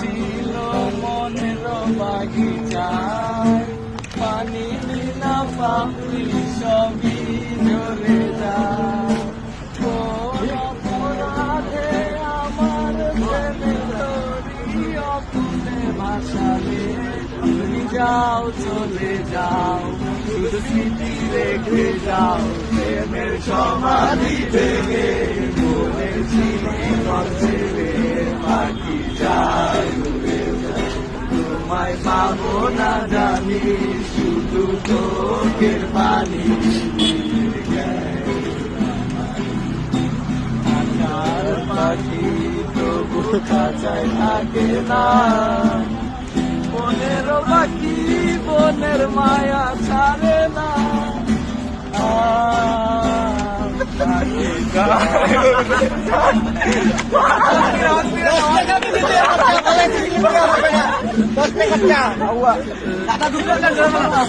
ছিল মনের বাগিচায় পানি বিনা পাপড়ি সবই ঝরে যায়। অপরাধে আমার তোরি ভাসালে। তুমি যাও, চলে যাও, শুধু স্মৃতি রেখে যাও। প্রেমের সমাধি ভেঙে বলেছিলে ছেড়ে পাবো না জানি শুধু চোখের পানি আকার পাখি তবু কাছায় থাকে না বনের পাখি বনের মায়া ছাড়ে না Terus tekan ya. Tahu enggak? Enggak